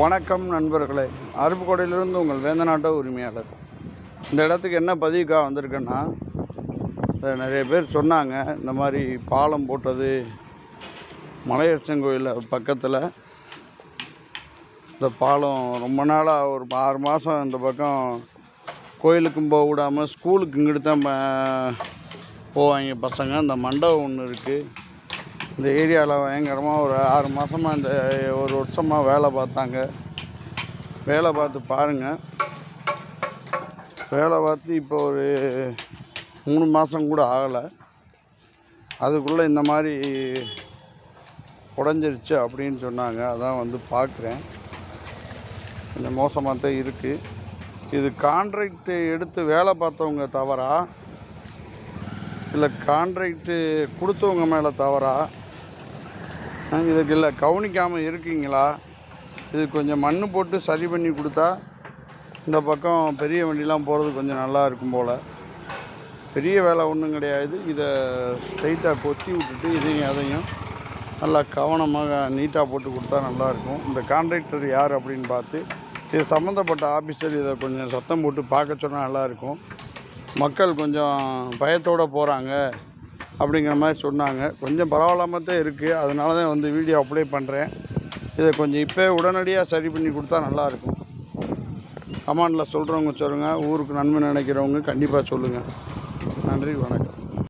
வணக்கம் நண்பர்களே. அருப்புக்கோடையிலிருந்து உங்கள் வேந்தநாட்ட உரிமையாளர். இந்த இடத்துக்கு என்ன பதிவுக்காக வந்திருக்கேன்னா நிறைய பேர் சொன்னாங்க இந்த மாதிரி பாலம் போட்டது மலையரசன் கோயில் பக்கத்தில். இந்த பாலம் ரொம்ப நாளாக ஒரு ஆறு மாதம் இந்த பக்கம் கோயிலுக்கும் போக விடாமல் ஸ்கூலுக்கு இங்கிட்டு தான் போவாங்க பசங்க. அந்த மண்டபம் ஒன்று இருக்குது இந்த ஏரியாவில் பயங்கரமாக ஒரு ஆறு மாதமாக இந்த ஒரு வருஷமாக வேலை பார்த்தாங்க. வேலை பார்த்து பாருங்கள் வேலை பார்த்து இப்போ ஒரு மூணு மாதம் கூட ஆகலை. அதுக்குள்ளே இந்த மாதிரி உடஞ்சிருச்சு அப்படின்னு சொன்னாங்க. அதான் வந்து பார்க்குறேன். கொஞ்சம் மோசமாக தான் இருக்குது இது கான்ட்ராக்ட் எடுத்து வேலை பார்த்தவங்க தவறா? இல்லை கான்ட்ராக்டு கொடுத்தவங்க மேலே தவறா? இதுக்கு இல்லை கவனிக்காமல் இருக்கீங்களா? இது கொஞ்சம் மண் போட்டு சரி பண்ணி கொடுத்தா இந்த பக்கம் பெரிய வண்டிலாம் போகிறது கொஞ்சம் நல்லா இருக்கும் போல். பெரிய வேலை ஒன்றும் கிடையாது. இதை ஸ்ட்ரைட்டாக கொத்தி விட்டுட்டு இதையும் அதையும் நல்லா கவனமாக நீட்டாக போட்டு கொடுத்தா நல்லாயிருக்கும் இந்த கான்ட்ராக்டர் யார் அப்படின்னு பார்த்து இது சம்மந்தப்பட்ட ஆஃபீஸர் இதை கொஞ்சம் சத்தம் போட்டு பார்க்க சொன்னால் நல்லாயிருக்கும் மக்கள் கொஞ்சம் பயத்தோடு போகிறாங்க அப்படிங்கிற மாதிரி சொன்னாங்க. கொஞ்சம் பரவாயில்லாமல் தான் இருக்குது அதனால தான் வந்து வீடியோ அப்ளை பண்ணுறேன் இதை கொஞ்சம் இப்போ உடனடியாக சரி பண்ணி கொடுத்தா நல்லாயிருக்கும் கமாண்டில் சொல்கிறவங்க சொல்லுங்கள் ஊருக்கு நன்மை நினைக்கிறவங்க கண்டிப்பாக சொல்லுங்கள் நன்றி வணக்கம்.